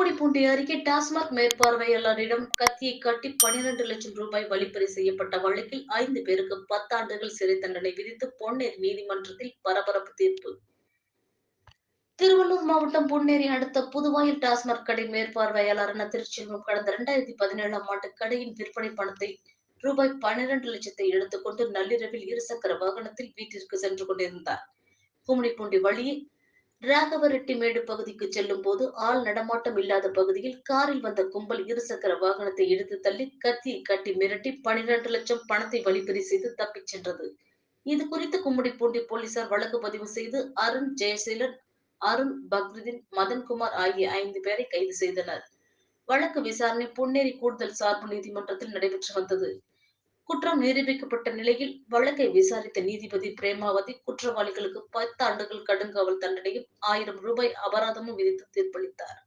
கும்மிடிப்பூண்டி அருகே டாஸ்மாக் மேற்பார்வையாளரிடம் கத்தியை கட்டி பனிரெண்டு லட்சம் ரூபாய் வழிப்பறி செய்யப்பட்ட வழக்கில் ஐந்து பேருக்கு பத்தாண்டுகள் சிறை தண்டனை விதித்து பொன்னேரி நீதிமன்றத்தில் பரபரப்பு தீர்ப்பு. திருவள்ளூர் மாவட்டம் பொன்னேரி அடுத்த புதுவாயில் டாஸ்மாக் கடை மேற்பார்வையாளரான திருச்செல்வம் கடந்த இரண்டாயிரத்தி பதினேழாம் ஆண்டு கடையின் விற்பனை பணத்தை ரூபாய் பன்னிரண்டு லட்சத்தை எடுத்துக்கொண்டு நள்ளிரவில் இருசக்கர வாகனத்தில் வீட்டிற்கு சென்று கொண்டிருந்தார். கும்மிடிப்பூண்டி வழியே ராகவரெட்டிமேடு பகுதிக்கு செல்லும் போது ஆள் நடமாட்டம் இல்லாத பகுதியில் காரில் வந்த கும்பல் இருசக்கர வாகனத்தை இழுத்து தள்ளி கத்தியை கட்டி மிரட்டி பனிரெண்டு லட்சம் பணத்தை வழிப்பறி செய்து தப்பிச் சென்றது. இது குறித்து கும்மிடிப்பூண்டி போலீசார் வழக்கு பதிவு செய்து அருண் ஜெயசீலன் அருண் பக்ருதீன் மதன்குமார் ஆகிய ஐந்து பேரை கைது செய்தனர். வழக்கு விசாரணை பொன்னேரி கூடுதல் சார்பு நீதிமன்றத்தில் நடைபெற்று வந்தது. குற்றம் நிரூபிக்கப்பட்ட நிலையில் வழக்கை விசாரித்த நீதிபதி பிரேமாவதி குற்றவாளிகளுக்கு பத்து ஆண்டுகள் கடுங்காவல் தண்டனையும் ஆயிரம் ரூபாய் அபராதமும் விதித்து தீர்ப்பளித்தார்.